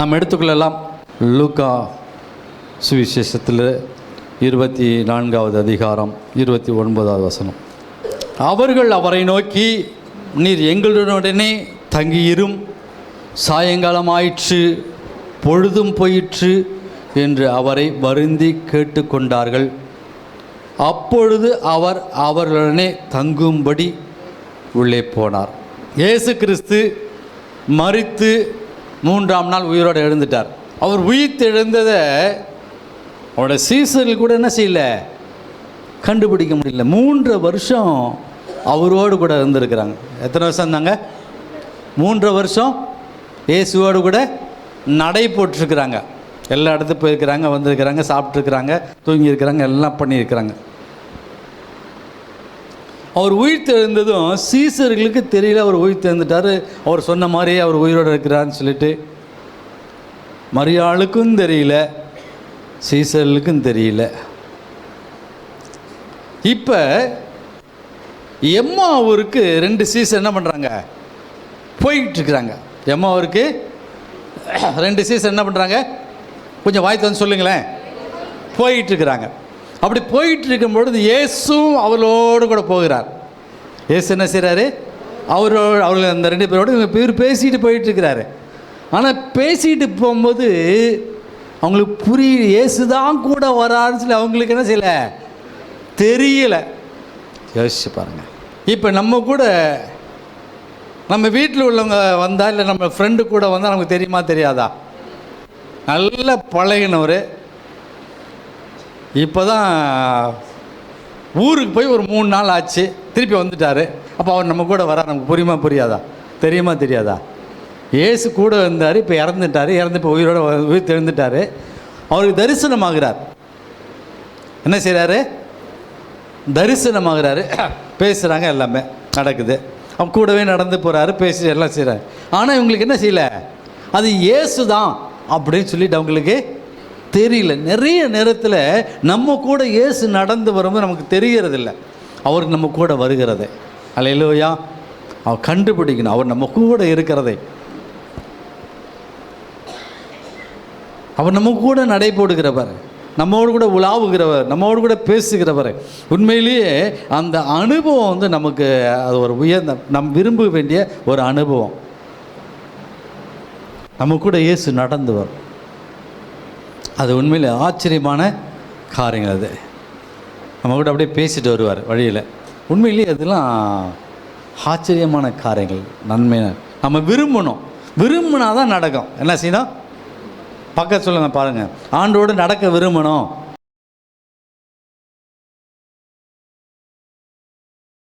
நாம் எடுத்துக்கொள்ளலாம் லூக்கா சுவிசேஷத்தில் இருபத்தி நான்காவது அதிகாரம் இருபத்தி ஒன்பதாவது வசனம். அவர்கள் அவரை நோக்கி நீர் எங்களுடனே தங்கியிரும் சாயங்காலம் ஆயிற்று பொழுதும் போயிற்று என்று அவரை வருந்தி கேட்டுக்கொண்டார்கள். அப்பொழுது அவர் அவர்களுடனே தங்கும்படி உள்ளே போனார். இயேசு கிறிஸ்து மறித்து மூன்றாம் நாள் உயிரோடு எழுந்துட்டார். அவர் உயிர்த்து எழுந்ததை அவரோட சீசர்கள் கூட என்ன செய்யல? கண்டுபிடிக்க முடியல. மூன்று வருஷம் அவரோடு கூட இருந்திருக்கிறாங்க. எத்தனை வருஷம் இருந்தாங்க? மூன்று வருஷம் இயேசுவோடு கூட நடை போட்டிருக்கிறாங்க. எல்லா இடத்துக்கு போயிருக்கிறாங்க வந்திருக்கிறாங்க சாப்பிட்ருக்குறாங்க தூங்கியிருக்கிறாங்க எல்லாம் பண்ணியிருக்கிறாங்க. அவர் உயிர் தெழுந்ததும் சீசர்களுக்கு தெரியல அவர் உயிர் தெழுந்துட்டார். அவர் சொன்ன மாதிரியே அவர் உயிரோடு இருக்கிறான்னு சொல்லிட்டு மரியாளுக்கும் தெரியல சீசர்களுக்கும் தெரியல. இப்போ எம்மா ஊருக்கு ரெண்டு சீசன் என்ன பண்ணுறாங்க போயிட்டுருக்குறாங்க எம்மா அவருக்கு ரெண்டு சீசன் என்ன பண்ணுறாங்க கொஞ்சம் வாய் வந்து சொல்லுங்களேன். போயிட்டுருக்குறாங்க அப்படி போயிட்டு இருக்கும் பொழுது இயேசும் அவளோடு கூட போகிறார். இயேசு என்ன செய்கிறாரு அவரோட அவர்கள் அந்த ரெண்டு பேரோட இவங்க பேர் பேசிட்டு போயிட்டு இருக்கிறாரு ஆனால் பேசிட்டு போகும்போது அவங்களுக்கு புரியல. இயேசு தான் கூட வராருன்னு சொல்லி அவங்களுக்கு என்ன செய்யல? தெரியல. யோசிச்சு பாருங்க. இப்போ நம்ம கூட நம்ம வீட்டில் உள்ளவங்க வந்தால் இல்லை நம்ம ஃப்ரெண்டு கூட வந்தால் நமக்கு தெரியுமா தெரியாதா? நல்ல பழகினவர். இப்போ தான் ஊருக்கு போய் ஒரு மூணு நாள் ஆச்சு. திருப்பி வந்துட்டார். அப்போ அவர் நம்ம கூட வர நமக்கு புரியுமா புரியாதா? தெரியுமா தெரியாதா? ஏசு கூட இருந்தார் இப்போ இறந்துட்டார். இறந்து இப்போ உயிரோட உயிர் தெரிந்துட்டார் அவருக்கு தரிசனமாகிறார். என்ன செய்கிறாரு தரிசனமாகிறாரு. பேசுகிறாங்க எல்லாமே. நடக்குது. அவன் கூடவே நடந்து போகிறாரு பேசி எல்லாம் செய்கிறாரு ஆனால் இவங்களுக்கு என்ன செய்யல? அது இயேசு தான் அப்படின்னு சொல்லிட்டு அவங்களுக்கு தெரியல. நிறைய நேரத்தில் நம்ம கூட இயேசு நடந்து வரும்போது நமக்கு தெரிகிறதில்ல அவர் நம்ம கூட வருகிறது. அல்லையிலோயா அவர் கண்டுபிடிக்கணும். அவர் நம்ம கூட இருக்கிறதை. அவர் நம்ம கூட நடை போடுகிறவர் நம்மோடு கூட உலாவுகிறவர். நம்மோடு கூட பேசுகிறவர். உண்மையிலேயே அந்த அனுபவம் வந்து நமக்கு அது ஒரு உயர்ந்த நம் விரும்ப வேண்டிய ஒரு அனுபவம். நம்ம கூட இயேசு நடந்து வரும். அது உண்மையில் ஆச்சரியமான காரியங்கள் அது. நம்ம கூட அப்படியே பேசிட்டு வருவார் வழியில். உண்மையிலேயே அதெல்லாம் ஆச்சரியமான காரியங்கள் நன்மை நம்ம விரும்பணும். விரும்பினா தான் நடக்கும். என்ன செய்யணும்? பக்கத்து சொல்லுங்கள் பாருங்கள் ஆண்டோடு நடக்க விரும்பணும்.